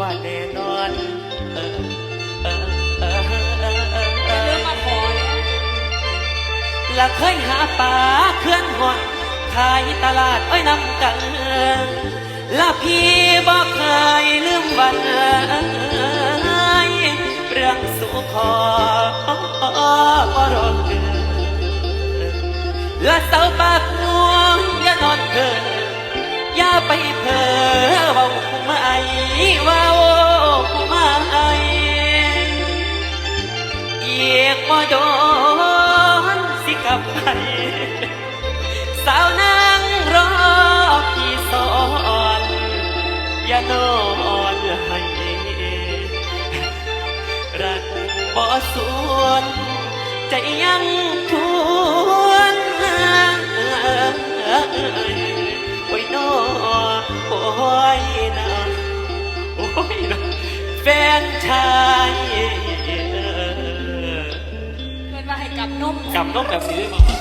ว่าแน่นอนเออเออเออเออเออเออเออย่าลือมมาขอนะและเคยหาปลาเคลื่อนหอนขายตลาดอ้อยนำกันและพี่บอกเคยลืมวันเรื่องสุขอบ่รอเกินและเสาปากม่วงอย่านอนเกินอย่า ไปเพ้อเว้าผู้ไม่เว้าผู้ไม่อีกบ่โดนสิกลับไปสาวนางรอพี่สอนอย่านอนให้รักบ่สวนใจยังทว นชายเพื่อนว่าให้กำนมกำน้องแบบนี้ได้มั้งเอา